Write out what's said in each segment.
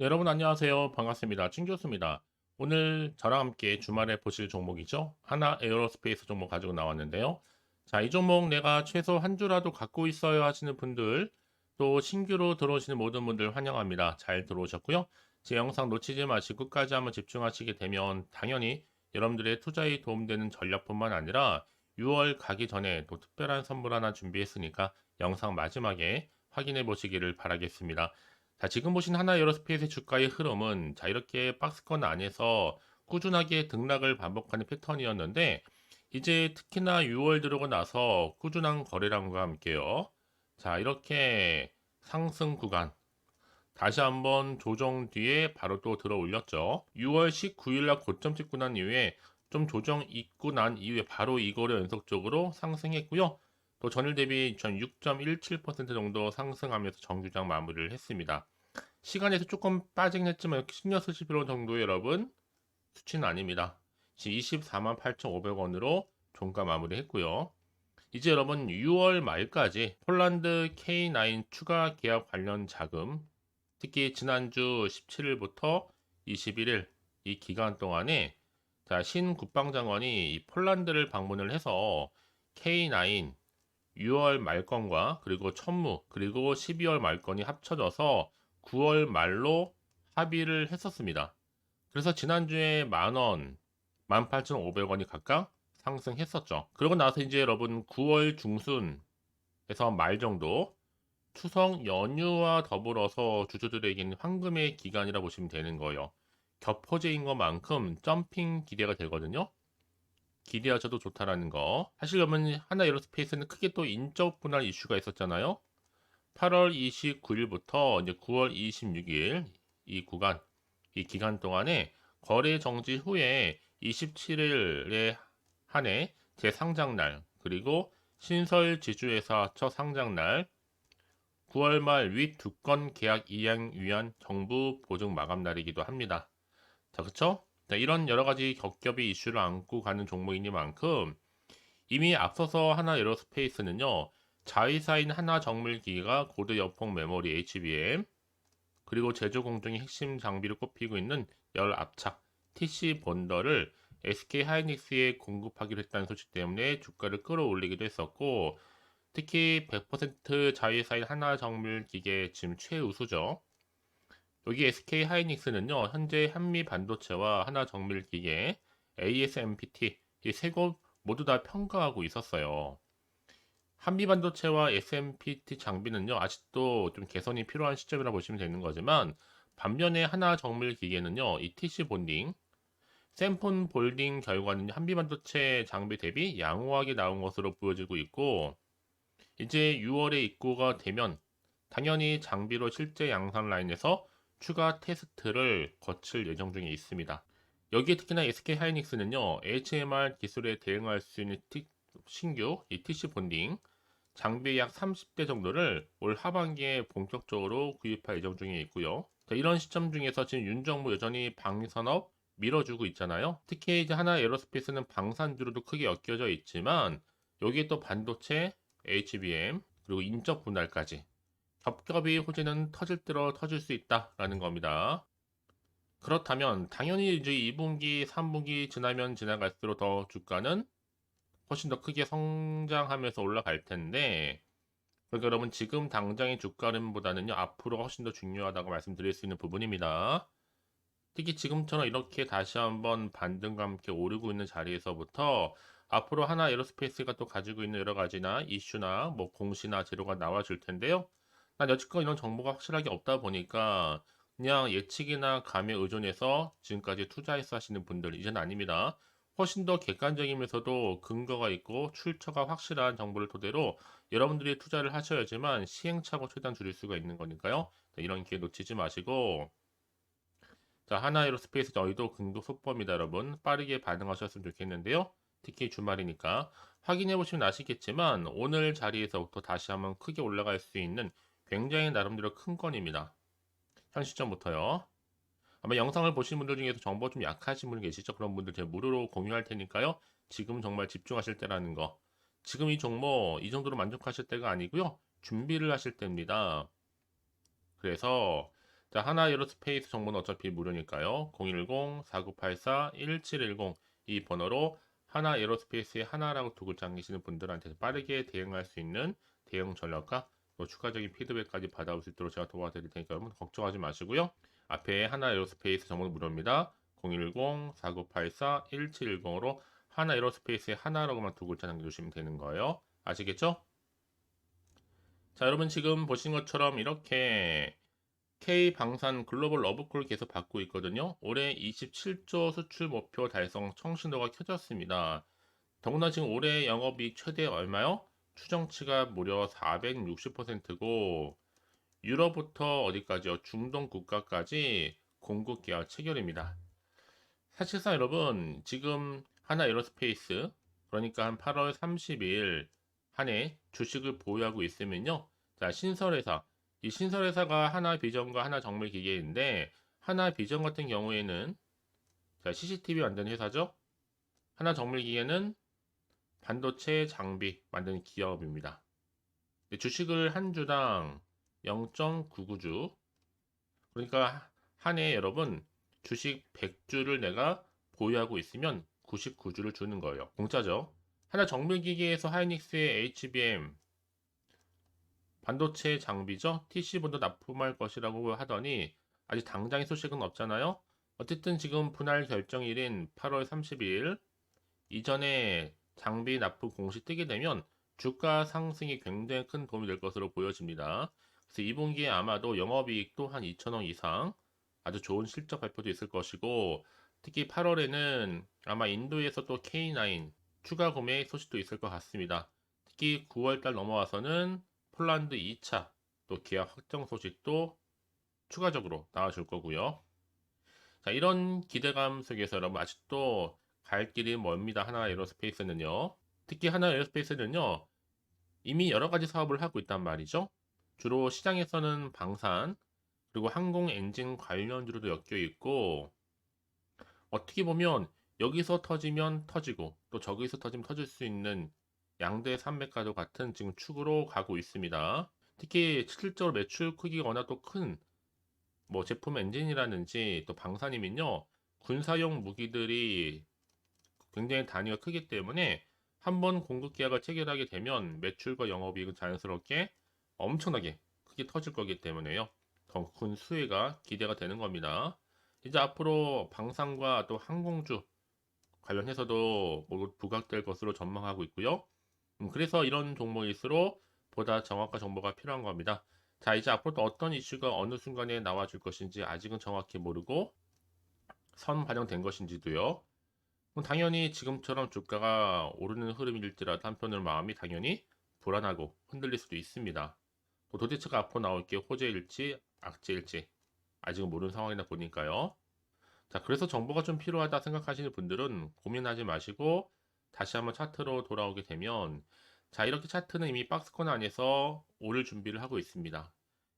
네, 여러분 안녕하세요. 반갑습니다. 찐 교수입니다. 오늘 저랑 함께 주말에 보실 종목이죠. 하나 에어로스페이스 종목 가지고 나왔는데요. 자, 이 종목 내가 최소 한 주라도 갖고 있어요 하시는 분들, 또 신규로 들어오시는 모든 분들 환영합니다. 잘 들어오셨고요. 제 영상 놓치지 마시고 끝까지 한번 집중하시게 되면 당연히 여러분들의 투자에 도움되는 전략뿐만 아니라 6월 가기 전에 또 특별한 선물 하나 준비했으니까 영상 마지막에 확인해 보시기를 바라겠습니다. 자, 지금 보신 하나 에어로스페이스의 주가의 흐름은 자, 이렇게 박스권 안에서 꾸준하게 등락을 반복하는 패턴이었는데 이제 특히나 6월 들어오고 나서 꾸준한 거래량과 함께요. 자, 이렇게 상승 구간 다시 한번 조정 뒤에 바로 또 들어 올렸죠. 6월 19일 날 고점 찍고 난 이후에 좀 조정 있고 난 이후에 바로 이거를 연속적으로 상승했고요. 또 전일 대비 6.17% 정도 상승하면서 정규장 마무리를 했습니다. 시간에서 조금 빠지긴 했지만 이렇게 신경 쓰실 필요 정도의 여러분 수치는 아닙니다. 24만 8,500원으로 종가 마무리했고요. 이제 여러분 6월 말까지 폴란드 K9 추가 계약 관련 자금 특히 지난주 17일부터 21일 이 기간 동안에 자, 신 국방장관이 이 폴란드를 방문을 해서 K9 6월 말건과 그리고 천무 그리고 12월 말건이 합쳐져서 9월 말로 합의를 했었습니다. 그래서 지난주에 만원, 18,500원이 각각 상승했었죠. 그러고 나서 이제 여러분 9월 중순에서 말 정도 추석 연휴와 더불어서 주주들에게는 황금의 기간이라 보시면 되는 거예요. 겹퍼제인 것만큼 점핑 기대가 되거든요. 기대하셔도 좋다라는 거. 사실 여러분 하나 에어로스페이스는 크게 또 인적 분할 이슈가 있었잖아요. 8월 29일부터 이제 9월 26일 이 구간 이 기간 동안에 거래 정지 후에 27일에 한해 재상장 날 그리고 신설 지주회사 첫 상장 날 9월 말윗두건 계약 이행 위한 정부 보증 마감 날이기도 합니다. 자, 그쵸? 자, 이런 여러 가지 겹겹이 이슈를 안고 가는 종목이니만큼 이미 앞서서 하나 에어로스페이스는요, 자회사인 하나 정밀기가 고도 여폭 메모리 HBM, 그리고 제조 공정의 핵심 장비를 꼽히고 있는 열 압착 TC 본더를 SK 하이닉스에 공급하기로 했다는 소식 때문에 주가를 끌어올리기도 했었고, 특히 100% 자회사인 하나 정밀 기계 지금 최우수죠. 여기 SK 하이닉스는요, 현재 한미 반도체와 하나 정밀 기계, ASMPT 이 세 곳 모두 다 평가하고 있었어요. 한미 반도체와 SMPT 장비는요, 아직도 좀 개선이 필요한 시점이라 보시면 되는 거지만, 반면에 하나 정밀 기계는요, 이 TC 본딩, 샘폰 볼딩 결과는 한미 반도체 장비 대비 양호하게 나온 것으로 보여지고 있고, 이제 6월에 입고가 되면 당연히 장비로 실제 양산 라인에서 추가 테스트를 거칠 예정 중에 있습니다. 여기에 특히나 SK 하이닉스는요, HMR 기술에 대응할 수 있는 티, 신규 이 TC 본딩 장비 약 30대 정도를 올 하반기에 본격적으로 구입할 예정 중에 있고요. 자, 이런 시점 중에서 지금 윤 정부 여전히 방산업 밀어주고 있잖아요. 특히 이제 하나 에어로스페이스는 방산주로도 크게 엮여져 있지만 여기에 또 반도체, HBM 그리고 인적 분할까지 겹겹이 호재는 터질 대로 터질 수 있다라는 겁니다. 그렇다면 당연히 이제 2분기, 3분기 지나면 지나갈수록 더 주가는 훨씬 더 크게 성장하면서 올라갈 텐데 그러니까 여러분 지금 당장의 주가 흐름보다는요 앞으로 훨씬 더 중요하다고 말씀드릴 수 있는 부분입니다. 특히 지금처럼 이렇게 다시 한번 반등과 함께 오르고 있는 자리에서부터 앞으로 하나 에어로스페이스가 또 가지고 있는 여러 가지나 이슈나 뭐 공시나 재료가 나와줄 텐데요. 난 여지껏 이런 정보가 확실하게 없다 보니까 그냥 예측이나 감에 의존해서 지금까지 투자해서 하시는 분들 이제는 아닙니다. 훨씬 더 객관적이면서도 근거가 있고 출처가 확실한 정보를 토대로 여러분들이 투자를 하셔야지만 시행착오 최대한 줄일 수가 있는 거니까요. 이런 기회 놓치지 마시고 자 하나에로스페이스 저희도 근거 속보입니다 여러분 빠르게 반응하셨으면 좋겠는데요. 특히 주말이니까 확인해 보시면 아시겠지만 오늘 자리에서부터 다시 한번 크게 올라갈 수 있는 굉장히 나름대로 큰 건입니다. 현 시점부터요. 아마 영상을 보신 분들 중에서 정보 좀 약하신 분 계시죠? 그런 분들 제가 무료로 공유할 테니까요. 지금 정말 집중하실 때라는 거. 지금 이 종목 이 정도로 만족하실 때가 아니고요. 준비를 하실 때입니다. 그래서 자, 하나 에어로스페이스 정보는 어차피 무료니까요. 010-4984-1710 이 번호로 하나 에어로스페이스의 하나라고 두 글자 남기시는 분들한테 빠르게 대응할 수 있는 대응 전략과 또 추가적인 피드백까지 받아올 수 있도록 제가 도와드릴 테니까 여러분 걱정하지 마시고요. 앞에 하나 에어로스페이스 정보는 무료입니다. 010-4984-1710으로 하나 에어로스페이스의 하나라고만 두 글자 남겨주시면 되는 거예요. 아시겠죠? 자, 여러분 지금 보신 것처럼 이렇게 K 방산 글로벌 러브콜 계속 받고 있거든요. 올해 27조 수출 목표 달성 청신도가 켜졌습니다. 더구나 지금 올해 영업이익 최대 얼마요? 추정치가 무려 460%고 유럽부터 어디까지요? 중동 국가까지 공급 계약 체결입니다. 사실상 여러분 지금 하나 에어로스페이스 그러니까 한 8월 30일 한 해 주식을 보유하고 있으면요. 자, 신설회사 이 신설회사가 하나 비전과 하나 정밀 기계인데 하나 비전 같은 경우에는 자, CCTV 만드는 회사죠. 하나 정밀 기계는 반도체 장비 만드는 기업입니다. 주식을 한 주당 0.99주 그러니까 한 해 여러분 주식 100주를 내가 보유하고 있으면 99주를 주는 거예요. 공짜죠. 하나 정밀 기계에서 하이닉스의 HBM 반도체 장비죠. TC본도 납품할 것이라고 하더니 아직 당장의 소식은 없잖아요. 어쨌든 지금 분할 결정일인 8월 30일 이전에 장비 납품 공시 뜨게 되면 주가 상승이 굉장히 큰 도움이 될 것으로 보여집니다. 그래서 2분기에 아마도 영업이익도 한 2천억 이상 아주 좋은 실적 발표도 있을 것이고 특히 8월에는 아마 인도에서 또 K9 추가 구매 소식도 있을 것 같습니다. 특히 9월달 넘어와서는 폴란드 2차 또 계약 확정 소식도 추가적으로 나와줄 거고요. 자, 이런 기대감 속에서 여러분 아직도 갈 길이 멀습니다. 하나 에어로스페이스는요. 특히 하나 에어로스페이스는요. 이미 여러 가지 사업을 하고 있단 말이죠. 주로 시장에서는 방산 그리고 항공 엔진 관련주로도 엮여 있고 어떻게 보면 여기서 터지면 터지고 또 저기서 터지면 터질 수 있는 양대 산맥과도 같은 지금 축으로 가고 있습니다. 특히 실질적으로 매출 크기가 워낙 또 큰 뭐 제품 엔진이라든지 또 방산이면요 군사용 무기들이 굉장히 단위가 크기 때문에 한 번 공급 계약을 체결하게 되면 매출과 영업이익은 자연스럽게 엄청나게 크게 터질 거기 때문에요. 더 큰 수혜가 기대가 되는 겁니다. 이제 앞으로 방산과 또 항공주 관련해서도 모두 부각될 것으로 전망하고 있고요. 음, 그래서 이런 종목일수록 보다 정확한 정보가 필요한 겁니다. 자, 이제 앞으로 또 어떤 이슈가 어느 순간에 나와줄 것인지 아직은 정확히 모르고 선 반영된 것인지도요. 그럼 당연히 지금처럼 주가가 오르는 흐름일지라도 한편으로 마음이 당연히 불안하고 흔들릴 수도 있습니다. 또 도대체가 앞으로 나올 게 호재일지 악재일지 아직은 모르는 상황이다 보니까요. 자, 그래서 정보가 좀 필요하다 생각하시는 분들은 고민하지 마시고 다시 한번 차트로 돌아오게 되면 자, 이렇게 차트는 이미 박스권 안에서 오를 준비를 하고 있습니다.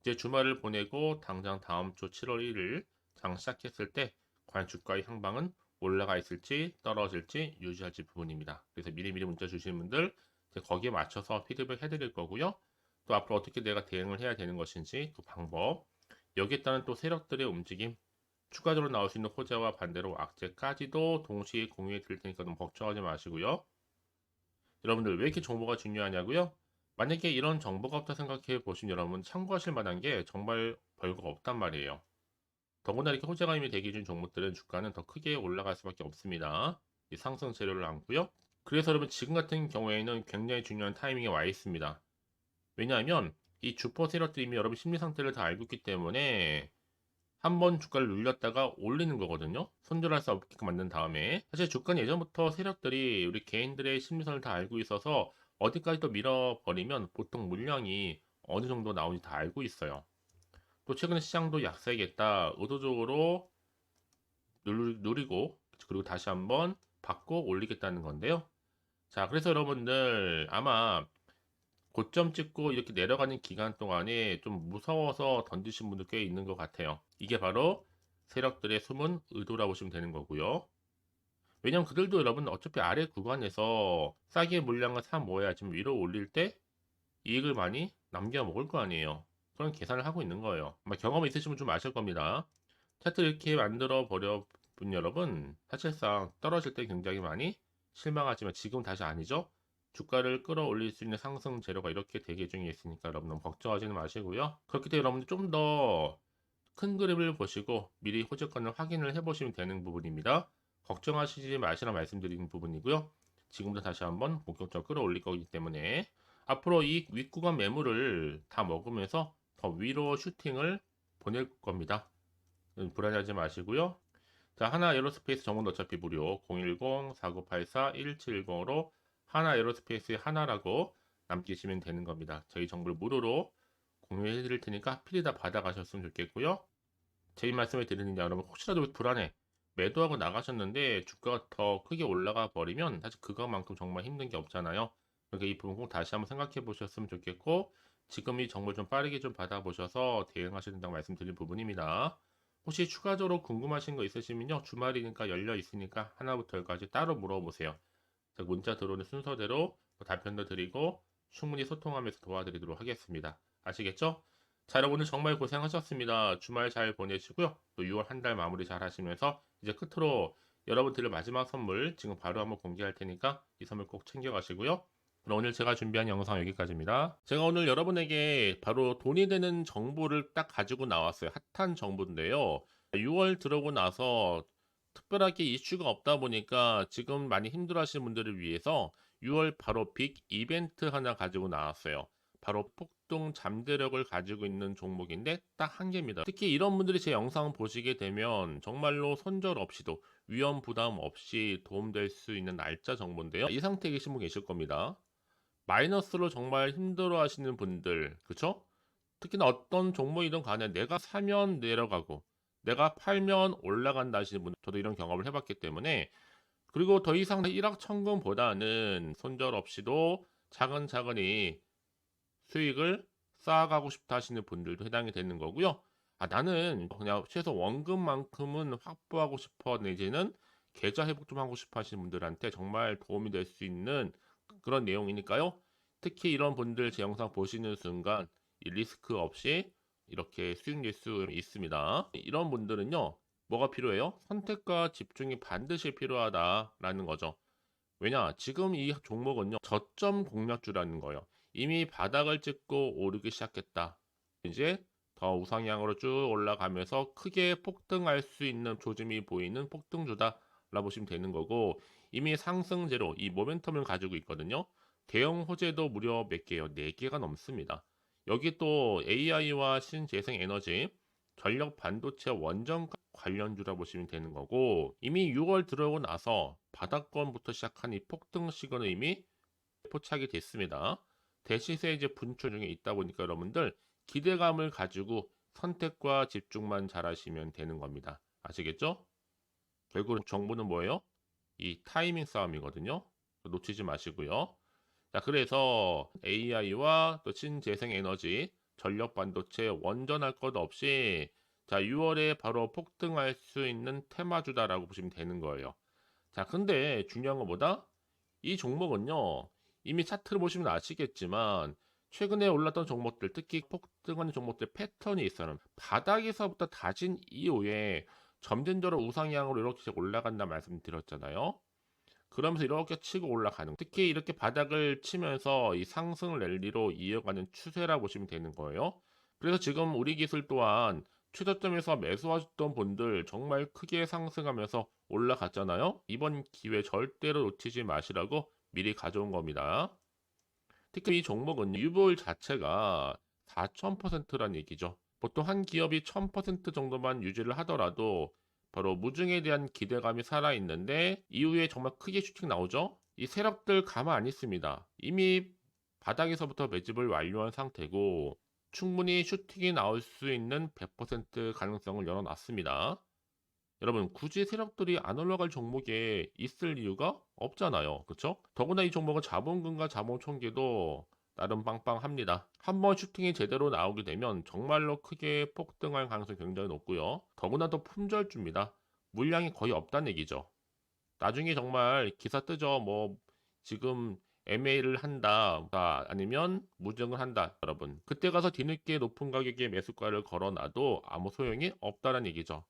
이제 주말을 보내고 당장 다음 주 7월 1일 장 시작했을 때 과연 주가의 향방은 올라가 있을지 떨어질지 유지할지 부분입니다. 그래서 미리미리 문자 주시는 분들 거기에 맞춰서 피드백 해드릴 거고요. 또 앞으로 어떻게 내가 대응을 해야 되는 것인지 그 방법 여기에 따른 또 세력들의 움직임 추가적으로 나올 수 있는 호재와 반대로 악재까지도 동시에 공유해 드릴 테니까 너무 걱정하지 마시고요. 여러분들 왜 이렇게 정보가 중요하냐고요? 만약에 이런 정보가 없다 생각해 보신 여러분 참고하실 만한 게 정말 별거 없단 말이에요. 더구나 이렇게 호재가 이미 대기 중 종목들은 주가는 더 크게 올라갈 수밖에 없습니다. 이 상승 재료를 안고요. 그래서 여러분 지금 같은 경우에는 굉장히 중요한 타이밍에 와 있습니다. 왜냐하면 이 주포 세력들이 이미 여러분 심리 상태를 다 알고 있기 때문에 한 번 주가를 눌렸다가 올리는 거거든요. 손절할 수 없게끔 만든 다음에 사실 주가는 예전부터 세력들이 우리 개인들의 심리선을 다 알고 있어서 어디까지 또 밀어버리면 보통 물량이 어느 정도 나오는지 다 알고 있어요. 또 최근에 시장도 약세겠다 의도적으로 누리고 그리고 다시 한번 받고 올리겠다는 건데요. 자, 그래서 여러분들 아마 고점 찍고 이렇게 내려가는 기간 동안에 좀 무서워서 던지신 분들 꽤 있는 것 같아요. 이게 바로 세력들의 숨은 의도라고 보시면 되는 거고요. 왜냐면 그들도 여러분 어차피 아래 구간에서 싸게 물량을 사 모아야 지금 위로 올릴 때 이익을 많이 남겨 먹을 거 아니에요. 그런 계산을 하고 있는 거예요. 아마 경험이 있으시면 좀 아실 겁니다. 차트 이렇게 만들어 버려 본 여러분 사실상 떨어질 때 굉장히 많이 실망하지만 지금 다시 아니죠. 주가를 끌어올릴 수 있는 상승 재료가 이렇게 대기 중에 있으니까 여러분 너무 걱정하지는 마시고요. 그렇기 때문에 여러분들 좀더 큰 그림을 보시고 미리 호재권을 확인을 해보시면 되는 부분입니다. 걱정하시지 마시라 말씀드리는 부분이고요. 지금부터 다시 한번 본격적으로 끌어올릴 거기 때문에 앞으로 이 윗구간 매물을 다 먹으면서 더 위로 슈팅을 보낼 겁니다. 음, 불안해하지 마시고요. 자, 하나 에어로스페이스 정보는 어차피 무료 010-4984-1710으로 하나 에어로스페이스의 하나라고 남기시면 되는 겁니다. 저희 정보를 무료로 공유해 드릴 테니까 필히 다 받아가셨으면 좋겠고요. 제 말씀을 드리는데 여러분 혹시라도 불안해 매도하고 나가셨는데 주가가 더 크게 올라가 버리면 사실 그것만큼 정말 힘든 게 없잖아요. 그러니까 이 부분 꼭 다시 한번 생각해 보셨으면 좋겠고 지금 이 정보를 좀 빠르게 좀 받아보셔서 대응하셔야 된다고 말씀드린 부분입니다. 혹시 추가적으로 궁금하신 거 있으시면요. 주말이니까 열려 있으니까 하나부터 열까지 따로 물어보세요. 문자 들어오는 순서대로 뭐 답변도 드리고 충분히 소통하면서 도와드리도록 하겠습니다. 아시겠죠? 자, 여러분 오늘 정말 고생하셨습니다. 주말 잘 보내시고요. 또 6월 한 달 마무리 잘 하시면서 이제 끝으로 여러분들의 마지막 선물 지금 바로 한번 공개할 테니까 이 선물 꼭 챙겨가시고요. 그럼 오늘 제가 준비한 영상 여기까지입니다. 제가 오늘 여러분에게 바로 돈이 되는 정보를 딱 가지고 나왔어요. 핫한 정보인데요. 6월 들어오고 나서 특별하게 이슈가 없다 보니까 지금 많이 힘들어 하시는 분들을 위해서 6월 바로 빅 이벤트 하나 가지고 나왔어요. 바로 폭등 잠재력을 가지고 있는 종목인데 딱 한 개입니다. 특히 이런 분들이 제 영상 보시게 되면 정말로 손절 없이도 위험 부담 없이 도움될 수 있는 날짜 정보인데요. 이 상태에 계신 분 계실 겁니다. 마이너스로 정말 힘들어 하시는 분들, 그쵸? 특히나 어떤 종목이든 간에 내가 사면 내려가고 내가 팔면 올라간다 하시는 분, 저도 이런 경험을 해봤기 때문에 그리고 더 이상 일확천금보다는 손절 없이도 차근차근히 수익을 쌓아가고 싶다 하시는 분들도 해당이 되는 거고요. 아, 나는 그냥 최소 원금만큼은 확보하고 싶어 내지는 계좌 회복 좀 하고 싶어 하시는 분들한테 정말 도움이 될 수 있는 그런 내용이니까요. 특히 이런 분들 제 영상 보시는 순간 이 리스크 없이 이렇게 수익 낼 수 있습니다. 이런 분들은요. 뭐가 필요해요? 선택과 집중이 반드시 필요하다라는 거죠. 왜냐? 지금 이 종목은요. 저점 공략주라는 거예요. 이미 바닥을 찍고 오르기 시작했다. 이제 더 우상향으로 쭉 올라가면서 크게 폭등할 수 있는 조짐이 보이는 폭등주다. 라 보시면 되는 거고 이미 상승제로 이 모멘텀을 가지고 있거든요. 대형 호재도 무려 몇 개요? 4개가 넘습니다. 여기 또 AI와 신재생 에너지, 전력 반도체 원전 관련주라 보시면 되는 거고 이미 6월 들어오고 나서 바닥권부터 시작한 이 폭등 시그널 이미 포착이 됐습니다. 대시세 이제 분출 중에 있다 보니까 여러분들 기대감을 가지고 선택과 집중만 잘하시면 되는 겁니다. 아시겠죠? 결국은 정보는 뭐예요? 이 타이밍 싸움이거든요. 놓치지 마시고요. 자, 그래서 AI와 또 신재생 에너지, 전력 반도체 원전할 것 없이 자, 6월에 바로 폭등할 수 있는 테마주다라고 보시면 되는 거예요. 자, 근데 중요한 것보다 이 종목은요. 이미 차트를 보시면 아시겠지만 최근에 올랐던 종목들, 특히 폭등하는 종목들 패턴이 있어요. 바닥에서부터 다진 이후에 점진적으로 우상향으로 이렇게 올라간다 말씀드렸잖아요. 그러면서 이렇게 치고 올라가는 특히 이렇게 바닥을 치면서 이 상승 랠리로 이어가는 추세라 보시면 되는 거예요. 그래서 지금 우리 기술 또한 최저점에서 매수하셨던 분들 정말 크게 상승하면서 올라갔잖아요. 이번 기회 절대로 놓치지 마시라고 미리 가져온 겁니다. 특히 이 종목은 유보율 자체가 4,000%란 얘기죠. 보통 한 기업이 1000% 정도만 유지를 하더라도 바로 무중에 대한 기대감이 살아있는데 이후에 정말 크게 슈팅 나오죠. 이 세력들 가만 안 있습니다. 이미 바닥에서부터 매집을 완료한 상태고 충분히 슈팅이 나올 수 있는 100% 가능성을 열어놨습니다. 여러분 굳이 세력들이 안 올라갈 종목에 있을 이유가 없잖아요. 그렇죠? 더구나 이 종목은 자본금과 자본 총계도 나름 빵빵합니다. 한번 슈팅이 제대로 나오게 되면 정말로 크게 폭등할 가능성이 굉장히 높고요. 더구나 또 품절주입니다. 물량이 거의 없다는 얘기죠. 나중에 정말 기사 뜨죠. 뭐 지금 MA를 한다 아, 아니면 무증을 한다 여러분 그때 가서 뒤늦게 높은 가격에 매수가를 걸어놔도 아무 소용이 없다는 얘기죠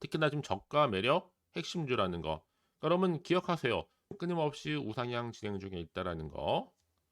특히나 지금 저가 매력 핵심주라는 거 여러분 기억하세요 끊임없이 우상향 진행 중에 있다라는 거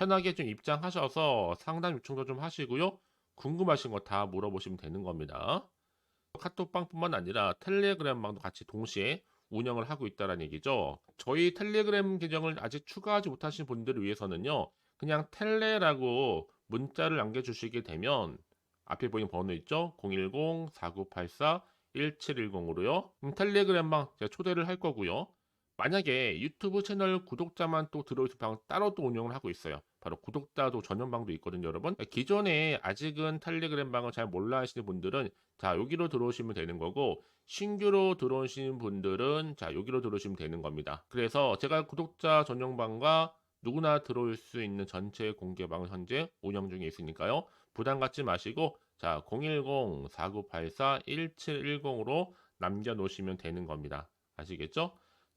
편하게 좀 입장하셔서 상담 요청도 좀 하시고요. 궁금하신 거 다 물어보시면 되는 겁니다. 카톡방뿐만 아니라 텔레그램방도 같이 동시에 운영을 하고 있다는 얘기죠. 저희 텔레그램 계정을 아직 추가하지 못하신 분들을 위해서는요. 그냥 텔레라고 문자를 남겨주시게 되면 앞에 보이는 번호 있죠? 010-4984-1710으로요. 텔레그램방 제가 초대를 할 거고요. 만약에 유튜브 채널 구독자만 또 들어오실 방 따로 또 운영을 하고 있어요. 바로 구독자도 전용방도 있거든요, 여러분. 기존에 아직은 텔레그램 방을 잘 몰라 하시는 분들은 자, 여기로 들어오시면 되는 거고 신규로 들어오시는 분들은 자, 여기로 들어오시면 되는 겁니다. 그래서 제가 구독자 전용방과 누구나 들어올 수 있는 전체 공개방을 현재 운영 중에 있으니까요. 부담 갖지 마시고 자, 010-4984-1710으로 남겨 놓으시면 되는 겁니다. 아시겠죠?